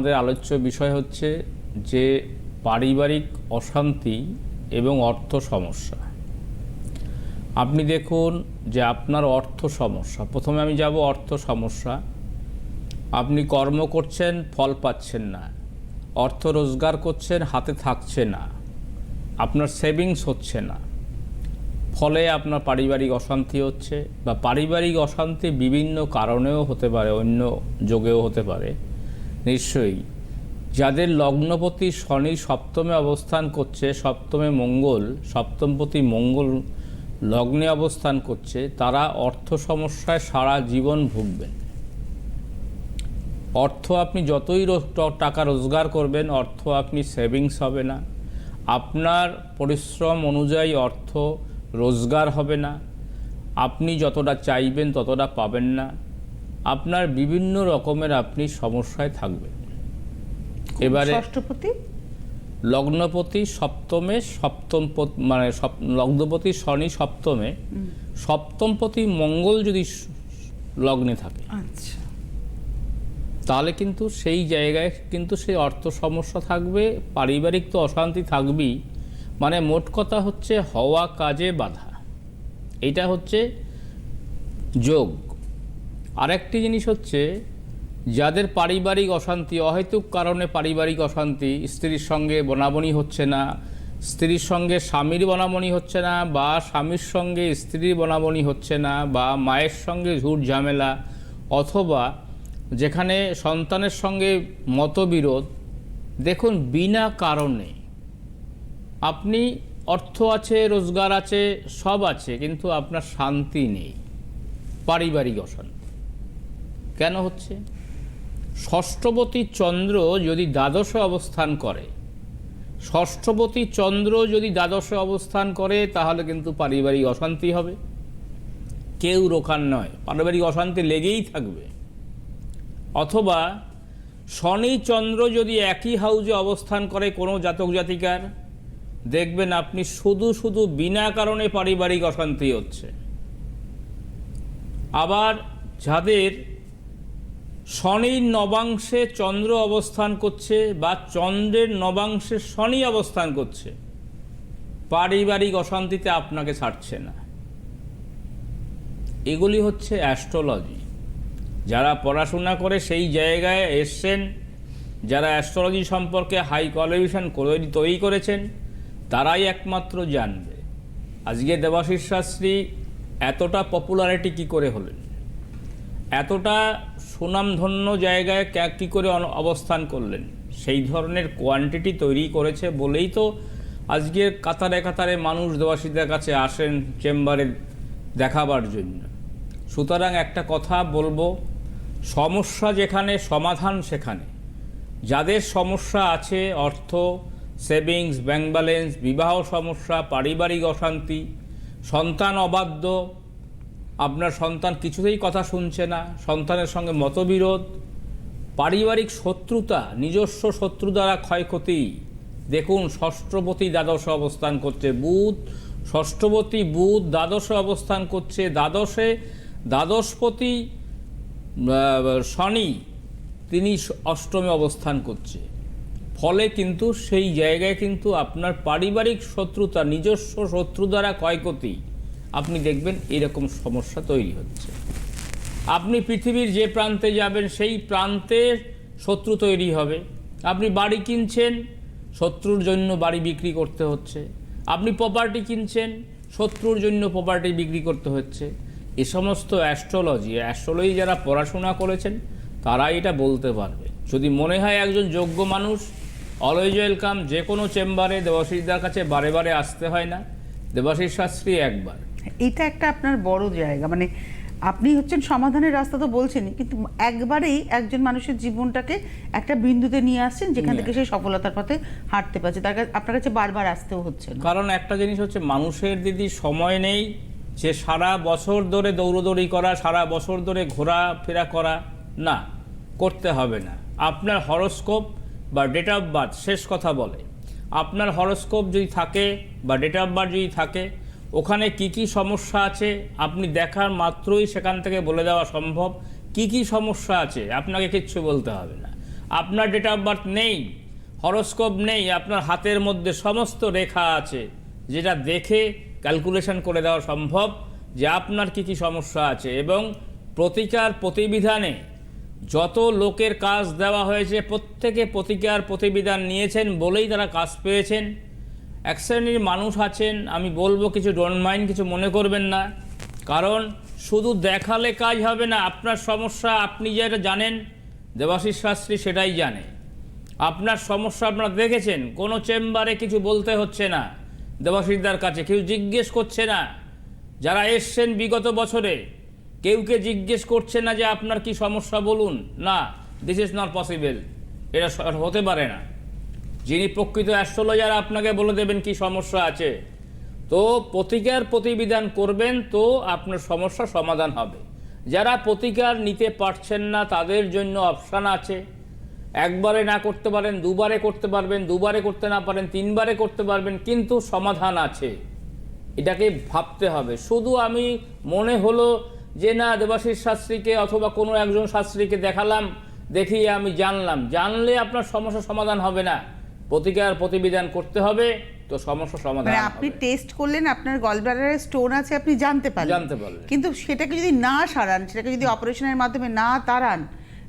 আমাদের আলোচ্য বিষয় হচ্ছে যে পারিবারিক অশান্তি এবং অর্থ সমস্যা। আপনি দেখুন যে আপনার অর্থ সমস্যা, প্রথমে আমি যাব অর্থ সমস্যা। আপনি কর্ম করছেন, ফল পাচ্ছেন না। অর্থ রোজগার করছেন, হাতে থাকছে না। আপনার সেভিংস হচ্ছে না। ফলে আপনার পারিবারিক অশান্তি হচ্ছে বা পারিবারিক অশান্তি বিভিন্ন কারণেও হতে পারে, অন্য যোগেও হতে পারে। নিশ্চয়ই। যাদের লগ্নপতি শনি সপ্তমে অবস্থান করছে, সপ্তমে মঙ্গল, সপ্তমপতি মঙ্গল লগ্নে অবস্থান করছে, তারা অর্থ সমস্যায় সারা জীবন ভুগবেন। অর্থ আপনি যতই টাকা রোজগার করবেন, অর্থ আপনি সেভিংস হবে না। আপনার পরিশ্রম অনুযায়ী অর্থ রোজগার হবে না। আপনি যতটা চাইবেন ততটা পাবেন না। আপনার বিভিন্ন রকমের আপনি সমস্যায় থাকবেন। এবারে ষষ্ঠপতি? লগ্নপতি সপ্তমে সপ্তম মানে লগ্নপতি শনি সপ্তমে সপ্তমপতি মঙ্গল যদি লগ্নে থাকে। আচ্ছা। তাহলে কিন্তু সেই জায়গায় কিন্তু সেই অর্থ সমস্যা থাকবে পারিবারিক তো অশান্তি থাকবেই। মানে মোট কথা হচ্ছে হওয়া কাজে বাধা। এটা হচ্ছে যোগ। আরেকটি জিনিস হচ্ছে, যাদের পারিবারিক অশান্তি, অহেতুক কারণে পারিবারিক অশান্তি, স্ত্রীর সঙ্গে বনাবনি হচ্ছে না, স্ত্রীর সঙ্গে স্বামীর বনাবনি হচ্ছে না, বা স্বামীর সঙ্গে স্ত্রীর বনাবনি হচ্ছে না, বা মায়ের সঙ্গে ঝুট ঝামেলা, অথবা যেখানে সন্তানের সঙ্গে মতবিরোধ, দেখুন, বিনা কারণে। আপনি অর্থ আছে, রোজগার আছে, সব আছে, কিন্তু আপনার শান্তি নেই, পারিবারিক অশান্তি। কেন হচ্ছে? ষষ্ঠবতী চন্দ্র যদি দ্বাদশে অবস্থান করে, ষষ্ঠবতী চন্দ্র যদি দ্বাদশে অবস্থান করে, তাহলে কিন্তু পারিবারিক অশান্তি হবে। কেউ রোখার নয়, পারিবারিক অশান্তি লেগেই থাকবে। অথবা শনি চন্দ্র যদি একই হাউজে অবস্থান করে কোনো জাতক জাতিকার, দেখবেন আপনি শুধু শুধু বিনা কারণে পারিবারিক অশান্তি হচ্ছে। আবার যাদের শনির নবাংশে চন্দ্র অবস্থান করছে বা চন্দ্রের নবাংশে শনি অবস্থান করছে, পারিবারিক অশান্তিতে আপনাকে ছাড়ছে না। এগুলি হচ্ছে অ্যাস্ট্রোলজি। যারা পড়াশোনা করে সেই জায়গায় এসছেন, যারা অ্যাস্ট্রোলজি সম্পর্কে হাই কোয়ালিফিকেশন তৈরি করেছেন, তারাই একমাত্র জানবে। আজকে দেবাশিস শাস্ত্রী এতটা পপুলারিটি কি করে হলেন? এতটা সুনামধন্য জায়গায় কি করে অবস্থান করলেন? সেই ধরনের কোয়ান্টিটি তৈরি করেছে বলেই তো আজকে কাতারে কাতারে মানুষ দেবাশীদের কাছে আসেন চেম্বারে দেখাবার জন্য। সুতরাং একটা কথা বলব, সমস্যা যেখানে, সমাধান সেখানে। যাদের সমস্যা আছে, অর্থ সেভিংস ব্যাংক ব্যালেন্স বিবাহ সমস্যা, পারিবারিক অশান্তি, সন্তান অবাধ্য আপনার সন্তান কিছুতেই কথা শুনছে না, সন্তানের সঙ্গে মতবিরোধ, পারিবারিক শত্রুতা, নিজস্ব শত্রু দ্বারা ক্ষয়ক্ষতি। দেখুন, ষষ্ঠপতি দ্বাদশে অবস্থান করছে বুধ, ষষ্ঠপতি বুধ দ্বাদশে অবস্থান করছে দ্বাদশে, দ্বাদশপতি শনি, তিনি অষ্টমে অবস্থান করছে। ফলে কিন্তু সেই জায়গায় কিন্তু আপনার পারিবারিক শত্রুতা, নিজস্ব শত্রু দ্বারা ক্ষয়ক্ষতি আপনি দেখবেন এরকম সমস্যা তৈরি হচ্ছে। আপনি পৃথিবীর যে প্রান্তে যাবেন, সেই প্রান্তে শত্রু তৈরি হবে। আপনি বাড়ি কিনছেন, শত্রুর জন্য বাড়ি বিক্রি করতে হচ্ছে। আপনি প্রপার্টি কিনছেন, শত্রুর জন্য প্রপার্টি বিক্রি করতে হচ্ছে। এ সমস্ত অ্যাস্ট্রোলজি অ্যাস্ট্রোলজি যারা পড়াশোনা করেছেন, তারাই এটা বলতে পারবে। যদি মনে হয় একজন যোগ্য মানুষ অলওয়েজ ওয়েলকাম যে কোনো চেম্বারে দেবাশিসদার কাছে বারে বারে আসতে হয় না। দেবাশিস শাস্ত্রী একবার। এটা একটা আপনার বড় জায়গা। মানে আপনি হচ্ছেন সমাধানের রাস্তা তো বলছেনই কিন্তু একবারেই একজন মানুষের জীবনটাকে একটা বিন্দুতে নিয়ে আসছেন যেখান থেকে সে সফলতার পথে হাঁটতে পারছে। তার কাছে আপনার কাছে বারবার আসতেও হচ্ছে কারণ একটা জিনিস হচ্ছে মানুষের দিদি সময় নেই যে সারা বছর ধরে দৌড়দৌড়ি করা সারা বছর ধরে ঘোরাফেরা করা না করতে হবে না। আপনার হরস্কোপ বা ডেট অফ বার্থ শেষ কথা বলে। আপনার হরস্কোপ যদি থাকে বা ডেট অফ বার্থ যদি থাকে ওখানে কি কি সমস্যা আছে? আপনি দেখার মাত্রই সেখান থেকে বলে দেওয়া সম্ভব। কি কি সমস্যা আছে? আপনাকে কিচ্ছু বলতে হবে না। আপনার ডেট অফ বার্থ নেই হরস্কোপ নেই, আপনার হাতের মধ্যে সমস্ত রেখা আছে, যেটা দেখে ক্যালকুলেশন করে দেওয়া সম্ভব যে আপনার কি কি সমস্যা আছে। এবং প্রতিকার প্রতিবিধানে যত লোকের কাজ দেওয়া হয়েছে, প্রত্যেকে প্রতিকার প্রতিবিধান নিয়েছেন বলেই তারা কাজ পেয়েছেন। এক শ্রেণির মানুষ আছেন, আমি বলব কিছু ডোন্ট মাইন্ড কিছু মনে করবেন না। কারণ শুধু দেখালে কাজ হবে না, আপনার সমস্যা আপনি যেটা জানেন, দেবাশিস শাস্ত্রী সেটাই জানে। আপনার সমস্যা আপনারা দেখেছেন, কোনো চেম্বারে কিছু বলতে হচ্ছে না, দেবাশিসদার কাছে কেউ জিজ্ঞেস করছে না। যারা এসছেন বিগত বছরে কেউকে জিজ্ঞেস করছে না যে আপনার কি সমস্যা বলুন? না দিস ইজ নট পসিবল এটা হতে পারে না। যিনি প্রকৃত অ্যাস্ট্রোলজার, আপনাকে বলে দেবেন কি সমস্যা আছে। তো প্রতিকার প্রতিবিধান করবেন তো আপনার সমস্যা সমাধান হবে। যারা প্রতিকার নিতে পারছেন না, তাদের জন্য অপশান আছে। একবারে না করতে পারেন, দুবারে করতে পারবেন, দুবারে করতে না পারেন, তিনবারে করতে পারবেন, কিন্তু সমাধান আছে। এটাকে ভাবতে হবে। শুধু আমি মনে হলো যে না, দেবাশিস শাস্ত্রীকে অথবা কোনো একজন শাস্ত্রীকে দেখালাম, দেখিয়ে আমি জানলাম। জানলে আপনার সমস্যা সমাধান হবে না। প্রতিকার প্রতিবিধান করতে হবে তো সমস্যা সমাধান মানে আপনি টেস্ট করলেন আপনার গলব্লাডারে স্টোন আছে আপনি জানতে পারলেন। জানতে পারলেন। কিন্তু সেটাকে যদি না সারান সেটাকে যদি অপারেশনের মাধ্যমে না তাড়ান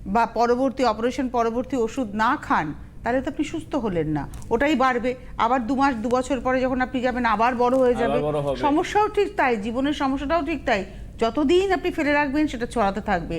বা পরবর্তী অপারেশন পরবর্তী ওষুধ না খান তাহলে তো আপনি সুস্থ হলেন না। ওটাই বাড়বে। আবার দু মাস দু বছর পরে যখন আপনি যাবেন আবার বড় হয়ে যাবে। সমস্যাও ঠিক তাই জীবনের সমস্যাটাও ঠিক তাই। যতদিন আপনি ফেলে রাখবেন সেটা ছড়াতে থাকবে।